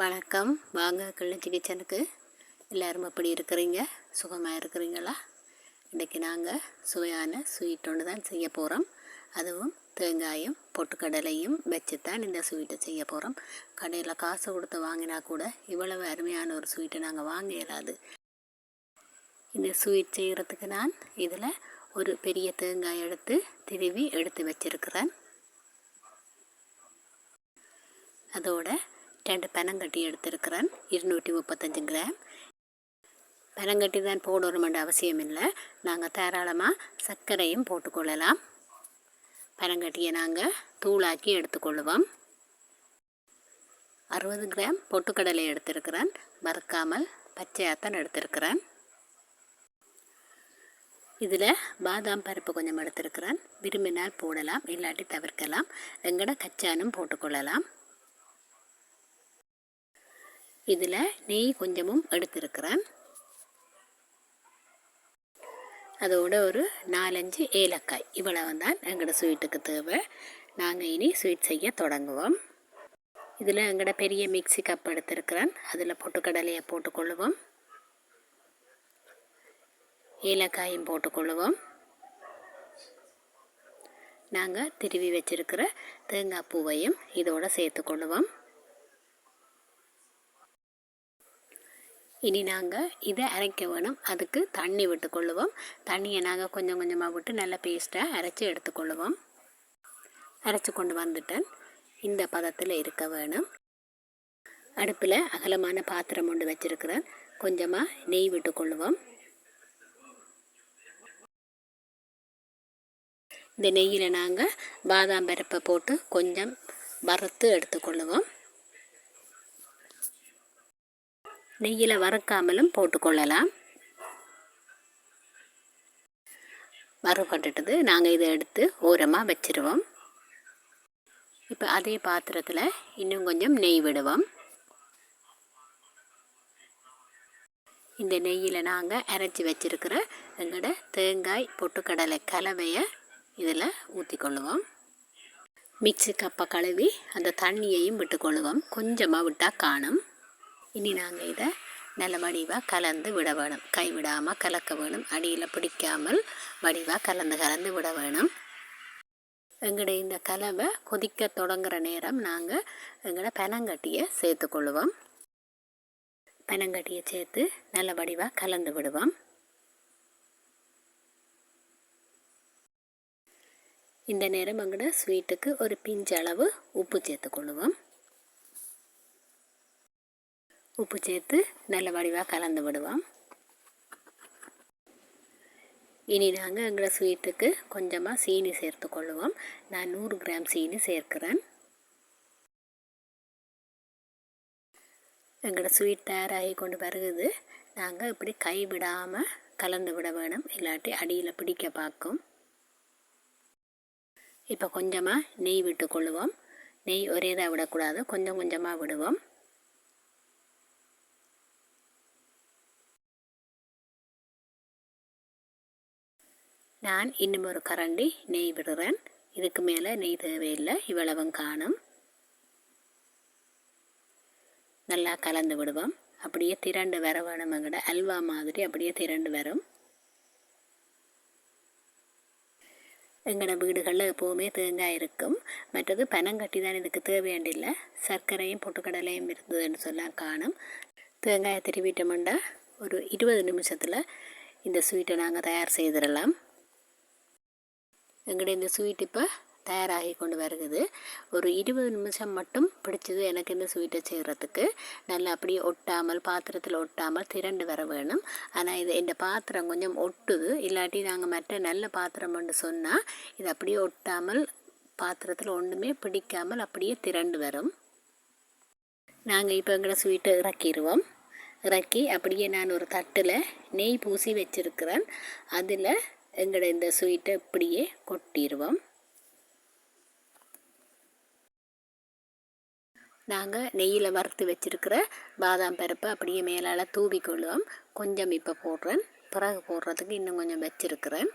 வணக்கம். வாங்க கிளிச்சி கிச்சனுக்கு எல்லோரும் எப்படி இருக்கிறீங்க? சுகமாக இருக்கிறீங்களா? இன்றைக்கி நாங்கள் சுவையான ஸ்வீட் ஒன்று தான் செய்ய போகிறோம் அதுவும் தேங்காயும் பொட்டுக்கடலையும் வச்சு தான் இந்த ஸ்வீட்டை செய்ய போகிறோம் கடையில் காசு கொடுத்து வாங்கினா கூட இவ்வளவு அருமையான ஒரு ஸ்வீட்டை நாங்கள் வாங்க இயலாது. இந்த ஸ்வீட் செய்கிறதுக்கு நான் இதில் ஒரு பெரிய தேங்காய் எடுத்து திருவி எடுத்து வச்சிருக்கிறேன். அதோட ரெண்டு பனங்கட்டி எடுத்திருக்கிறேன். இருநூற்றி முப்பத்தஞ்சு கிராம். பனங்கட்டி தான் போடணுமென்ற அவசியம் இல்லை. நாங்கள் தாராளமாக சர்க்கரையும் போட்டுக்கொள்ளலாம். பனங்கட்டியை நாங்கள் தூளாக்கி எடுத்துக்கொள்ளுவோம். அறுபது கிராம் பொட்டுக்கடலை எடுத்திருக்கிறேன். மறக்காமல் பச்சையாத்தான் எடுத்திருக்கிறேன். இதில் பாதாம் பருப்பு கொஞ்சம் எடுத்திருக்கிறேன். விரும்பினால் போடலாம் இல்லாட்டி தவிர்க்கலாம். எங்கட கச்சானும் போட்டுக்கொள்ளலாம். இதில் நெய் கொஞ்சமும் எடுத்திருக்கிறேன். அதோட ஒரு நாலஞ்சு ஏலக்காய். இவ்வளவு தான் எங்களோட ஸ்வீட்டுக்கு தேவை. நாங்கள் இனி ஸ்வீட் செய்ய தொடங்குவோம். இதில் எங்களோட பெரிய மிக்சி கப் எடுத்திருக்கிறேன். அதில் பொட்டுக்கடலையை போட்டுக்கொள்ளுவோம். ஏலக்காயும் போட்டுக்கொள்ளுவோம். நாங்கள் திருவி வச்சிருக்கிற தேங்காய் பூவையும் இதோடு சேர்த்துக்கொள்ளுவோம். இனி நாங்கள் இதை அரைக்க வேணும். அதுக்கு தண்ணி விட்டுக்கொள்ளுவோம் தண்ணியை நாங்கள் கொஞ்சம் கொஞ்சமாக விட்டு நல்லா பேஸ்ட்டாக அரைச்சி எடுத்துக்கொள்ளுவோம் அரைச்சி கொண்டு வந்துட்டேன் இந்த பதத்தில் இருக்க வேணும். அடுப்பில் அகலமான பாத்திரம் ஒன்று வச்சுருக்கிறேன். கொஞ்சமாக நெய் விட்டுக்கொள்ளுவோம் இந்த நெய்யில் நாங்கள் பாதாம் பருப்பை போட்டு கொஞ்சம் வறுத்து எடுத்துக்கொள்ளுவோம் நெய்யில் வறுக்காமலும் போட்டுக்கொள்ளலாம். வறுபட்டுட்டது. நாங்கள் இதை எடுத்து ஓரமாக வச்சுருவோம். இப்போ அதே பாத்திரத்தில் இன்னும் கொஞ்சம் நெய் விடுவோம். இந்த நெய்யில் நாங்கள் அரைச்சி வச்சுருக்கிற எங்களோட தேங்காய் பொட்டுக்கடலை கலவையை இதில் ஊற்றிக்கொள்ளுவோம் மிக்சி கப்பை கழுவி அந்த தண்ணியையும் விட்டுக்கொள்ளுவோம். கொஞ்சமாக விட்டால் காணும். இனி நாங்கள் இதை நல்ல மடிவாக கலந்து விட வேணும். கை விடாமல் கலக்க வேணும். அடியில் பிடிக்காமல் வடிவாக கலந்து கலந்து விட வேணும். எங்களுடைய இந்த கலவை கொதிக்க தொடங்குற நேரம் நாங்கள் எங்களோட பனங்கட்டியை சேர்த்துக்கொள்ளுவோம் பனங்கட்டியை சேர்த்து நல்ல வடிவாக கலந்து விடுவோம். இந்த நேரம் எங்களோட ஸ்வீட்டுக்கு ஒரு பிஞ்சளவு உப்பு சேர்த்துக்கொள்ளுவோம் உப்பு சேர்த்து நல்ல வடிவாக கலந்து விடுவோம். இனி நாங்கள் எங்களோட ஸ்வீட்டுக்கு கொஞ்சமாக சீனி சேர்த்து கொள்ளுவோம். நான் நூறு கிராம் சீனி சேர்க்கிறேன். எங்களோட ஸ்வீட் தயாராகி கொண்டு வருகுது. நாங்கள் இப்படி கை விடாமல் கலந்து விட வேணும். இல்லாட்டி அடியில் பிடிக்க பார்க்கும். இப்போ கொஞ்சமாக நெய் விட்டு கொள்ளுவோம். நெய் ஒரே இதாக விடக்கூடாது. கொஞ்சம் கொஞ்சமாக விடுவோம். நான் இன்னும் ஒரு கரண்டி நெய் விடுறேன். இதுக்கு மேலே நெய் தேவையில்லை. இவ்வளவும் காணும். நல்லா கலந்து விடுவோம். அப்படியே திரண்டு வர வேணும் அல்வா மாதிரி அப்படியே திரண்டு வரும். எங்களோட வீடுகளில் எப்போவுமே தேங்காய் இருக்கும். மற்றது பனங்கட்டி தான் இதுக்கு தேவையாண்டில்லை. சர்க்கரையும் பொட்டுக்கடலையும் இருந்ததுன்னு சொல்ல காணும். தேங்காயை திருவிட்டோம்னா ஒரு இருபது நிமிஷத்தில் இந்த ஸ்வீட்டை நாங்கள் தயார் செய்திடலாம். எங்களுடைய இந்த ஸ்வீட் இப்போ தயாராகி கொண்டு வருகுது. ஒரு இருபது நிமிஷம் மட்டும் பிடிச்சது எனக்கு இந்த ஸ்வீட்டை செய்கிறதுக்கு நல்லா அப்படியே ஒட்டாமல் பாத்திரத்தில் ஒட்டாமல் திரண்டு வர வேணும். ஆனால் இது இந்த பாத்திரம் கொஞ்சம் ஒட்டுது. இல்லாட்டி நாங்கள் மற்ற நல்ல பாத்திரம் ஒன்று சொன்னால் இது அப்படியே ஒட்டாமல் பாத்திரத்தில் ஒன்றுமே பிடிக்காமல் அப்படியே திரண்டு வரும். நாங்கள் இப்போ எங்களை ஸ்வீட்டை இறக்கிடுவோம் இறக்கி அப்படியே நான் ஒரு தட்டில் நெய் பூசி வச்சுருக்கிறேன். அதில் எங்களோட இந்த ஸ்வீட்டை இப்படியே கொட்டிடுவோம் நாங்கள் நெய்யில் வறுத்து வச்சுருக்கிற பாதாம் பருப்பை அப்படியே மேலால் தூவி கொள்ளுவோம். கொஞ்சம் இப்போ போடுறேன். பிறகு போடுறதுக்கு இன்னும் கொஞ்சம் வச்சுருக்கிறேன்.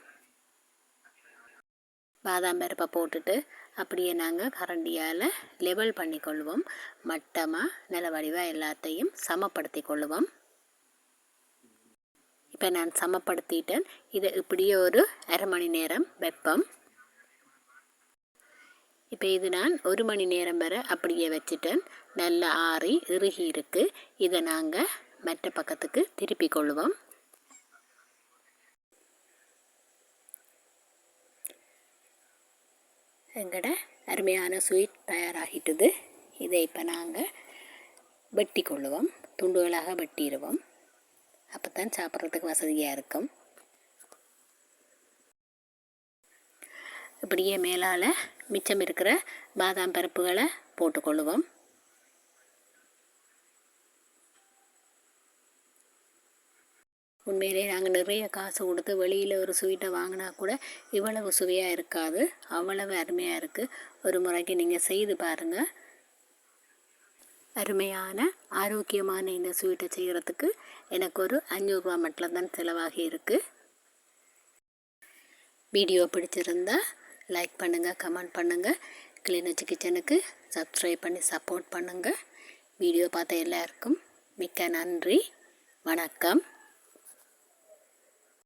பாதாம் பருப்பை போட்டுட்டு அப்படியே நாங்கள் கரண்டியால் லெவல் பண்ணி கொள்வோம் மட்டமாக நில வடிவாக எல்லாத்தையும் சமப்படுத்தி கொள்வோம் இப்போ நான் சமப்படுத்திட்டேன். இதை இப்படியே ஒரு அரை மணி நேரம் வைப்போம். இப்போ இது நான் ஒரு மணி நேரம் வரை அப்படியே வச்சுட்டேன். நல்லா ஆறி இறுகி இருக்கு. இதை நாங்கள் மற்ற பக்கத்துக்கு திருப்பி கொள்வோம். எங்களோட அருமையான ஸ்வீட் தயாராகிட்டுது. இதை இப்போ நாங்கள் வெட்டி கொள்ளுவோம் துண்டுகளாக வெட்டிடுவோம். அப்போ தான் சாப்பிட்றதுக்கு வசதியாக இருக்கும். இப்படியே மேலால் மிச்சம் இருக்கிற பாதாம் பருப்புகளை போட்டுக்கொள்ளுவோம். உண்மையிலே நாங்கள் நிறைய காசு கொடுத்து வெளியில் ஒரு ஸ்வீட்டை வாங்கினா கூட இவ்வளவு சுவையாக இருக்காது. அவ்வளவு அருமையாக இருக்குது ஒரு முறைக்கு நீங்கள் செய்து பாருங்கள் அருமையான ஆரோக்கியமான இந்த ஸ்வீட்டை செய்கிறதுக்கு எனக்கு ஒரு அஞ்சூறுரூவா மட்டும் தான் செலவாகி இருக்குது வீடியோ பிடிச்சிருந்தா லைக் பண்ணுங்கள் கமெண்ட் பண்ணுங்கள் கிளிநொச்சி கிச்சனுக்கு சப்ஸ்கிரைப் பண்ணி சப்போர்ட் பண்ணுங்கள் வீடியோ பார்த்த எல்லாருக்கும் மிக்க நன்றி. வணக்கம்.